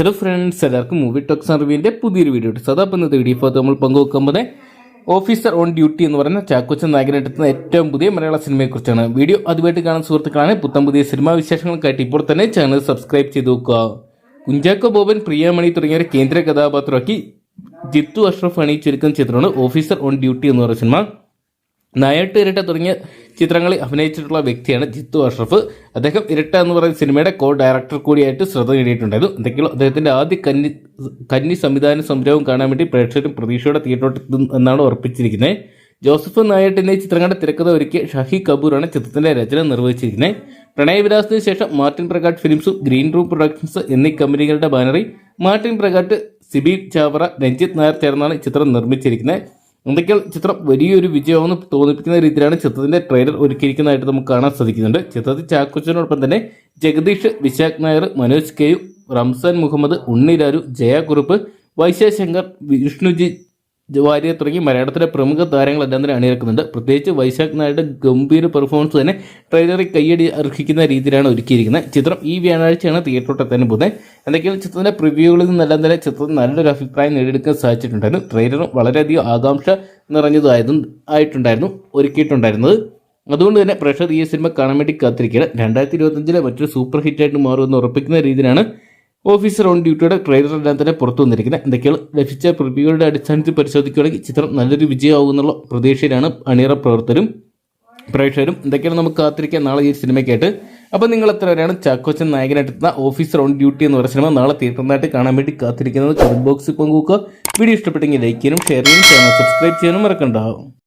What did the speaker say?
Hello friends എല്ലാവർക്കും movie talks അറിവിന്റെ പുതിയൊരു വീഡിയോ ഉണ്ട് സദാ ഇന്നത്തെ വീഡിയോ ഇപ്പോൾ നമ്മൾ പങ്കുവെക്കുമ്പോൾ ഓഫീസർ ഓൺ ഡ്യൂട്ടി എന്ന് പറയുന്ന ചാക്കോച്ചൻ നായകനെത്തുന്ന ഏറ്റവും പുതിയ മലയാള സിനിമയെക്കുറിച്ചാണ് വീഡിയോ അതുമായിട്ട് കാണുന്ന സുഹൃത്തുക്കളാണ്. പുത്തം പുതിയ സിനിമാ വിശേഷങ്ങൾക്കായിട്ട് ഇപ്പോൾ തന്നെ ചാനൽ സബ്സ്ക്രൈബ് ചെയ്ത് നോക്കുക. കുഞ്ചാക്കോ ബോബൻ പ്രിയാമണി തുടങ്ങിയവരെ കേന്ദ്ര കഥാപാത്രമാക്കി ജിത്തു അഷ്റഫ് ചുരുക്കം ചിത്രമാണ് ഓഫീസർ ഓൺ ഡ്യൂട്ടി എന്ന് പറയുന്ന സിനിമ നായാട്ട് ഇരട്ട തുടങ്ങിയ ചിത്രങ്ങളിൽ അഭിനയിച്ചിട്ടുള്ള വ്യക്തിയാണ് ജിത്തു അഷ്റഫ്. അദ്ദേഹം ഇരട്ട എന്ന് പറയുന്ന സിനിമയുടെ കോ ഡയറക്ടർ കൂടിയായിട്ട് ശ്രദ്ധ നേടിയിട്ടുണ്ടായിരുന്നു. എന്തെങ്കിലും അദ്ദേഹത്തിന്റെ ആദ്യ കന്നി കന്നി സംവിധാന സംരംഭം കാണാൻ വേണ്ടി പ്രേക്ഷകരും പ്രതീക്ഷയോടെ തിയേറ്ററോട്ട് എന്നാണ് ഉറപ്പിച്ചിരിക്കുന്നത്. ജോസഫ് നായട്ടിന്റെ ചിത്രങ്ങളുടെ തിരക്കഥ ഒരുക്കിയ ഷഹി കപൂറാണ് ചിത്രത്തിന്റെ രചന നിർവഹിച്ചിരിക്കുന്നത്. പ്രണയവിലാസത്തിന് ശേഷം മാർട്ടിൻ പ്രകാട്ട് ഫിലിംസും ഗ്രീൻ റൂം പ്രൊഡക്ഷൻസ് എന്നീ കമ്പനികളുടെ ബാനറിൽ മാർട്ടിൻ പ്രകാട്ട് സിബി ചാവറ രഞ്ജിത്ത് നായർ ചേർന്നാണ് ചിത്രം നിർമ്മിച്ചിരിക്കുന്നത്. എന്തൊക്കെയാൽ ചിത്രം? വലിയൊരു വിജയമെന്ന് തോന്നിപ്പിക്കുന്ന രീതിയിലാണ് ചിത്രത്തിന്റെ ട്രെയിലർ ഒരുക്കിയിരിക്കുന്നതായിട്ട് നമുക്ക് കാണാൻ സാധിക്കുന്നുണ്ട്. ചിത്രത്തിൽ ചാക്കോച്ചനോടൊപ്പം തന്നെ ജഗദീഷ് വിശാഖ് നായർ മനോജ് കെയു റംസാൻ മുഹമ്മദ് ഉണ്ണിലാലു ജയകുറുപ്പ് വൈശാശങ്കർ വിഷ്ണുജി വാര്യർ തുടങ്ങി മലയാളത്തിലെ പ്രമുഖ താരങ്ങളെല്ലാം തന്നെ അണിയിറക്കുന്നുണ്ട് പ്രത്യേകിച്ച് വൈശാഖ് നായരുടെ ഗംഭീര പെർഫോമൻസ് തന്നെ ട്രെയിലറിൽ കൈയടി അർഹിക്കുന്ന രീതിയിലാണ് ഒരുക്കിയിരിക്കുന്നത്. ചിത്രം ഈ വ്യാഴാഴ്ചയാണ് തിയേറ്ററോട്ടെത്താൻ പോകുന്നത്. എന്തൊക്കെയാണ് ചിത്രത്തിന്റെ പ്രിവ്യൂകളിൽ നിന്നെല്ലാം തന്നെ ചിത്രം നല്ലൊരു അഭിപ്രായം നേടിയെടുക്കാൻ സാധിച്ചിട്ടുണ്ടായിരുന്നു. ട്രെയിലറും വളരെയധികം ആകാംക്ഷ നിറഞ്ഞതായതും ആയിട്ടുണ്ടായിരുന്നു ഒരുക്കിയിട്ടുണ്ടായിരുന്നത്. അതുകൊണ്ട് തന്നെ പ്രഷർ ഈ സിനിമ കാണാൻ വേണ്ടി കാത്തിരിക്കുകയാണ്. രണ്ടായിരത്തി ഇരുപത്തഞ്ചിലെ മറ്റൊരു സൂപ്പർ ഹിറ്റായിട്ട് മാറുമെന്ന് ഉറപ്പിക്കുന്ന രീതിയിലാണ് ഓഫീസർ ഓൺ ഡ്യൂട്ടിയുടെ ട്രെയിലർ എല്ലാം തന്നെ പുറത്തു വന്നിരിക്കുന്നത് എന്തൊക്കെയാണ് ലഭിച്ച പ്രിവ്യൂകളുടെ അടിസ്ഥാനത്തിൽ പരിശോധിക്കുകയാണെങ്കിൽ ചിത്രം നല്ലൊരു വിജയമാകുമെന്നുള്ള പ്രതീക്ഷയിലാണ് അണിയറ പ്രവർത്തകരും പ്രേക്ഷകരും. എന്തൊക്കെയാണ് നമുക്ക് കാത്തിരിക്കാൻ നാളെ ഈ സിനിമയ്ക്കായിട്ട് അപ്പോൾ നിങ്ങൾ എത്ര വരെയാണ് ചാക്കോച്ചൻ നായകനായിട്ടെത്തുന്ന ഓഫീസർ ഓൺ ഡ്യൂട്ടി എന്ന് പറയുന്ന സിനിമ നാളെ തിയേറ്ററിനായിട്ട് കാണാൻ വേണ്ടി കാത്തിരിക്കുന്നത് കമന്റ് ബോക്സിൽ പങ്കുവെക്കുക. വീഡിയോ ഇഷ്ടപ്പെട്ടെങ്കിൽ ലൈക്ക് ചെയ്യാനും ഷെയർ ചെയ്യാനും ചാനൽ സബ്സ്ക്രൈബ് ചെയ്യാനും മറക്കണ്ടാവും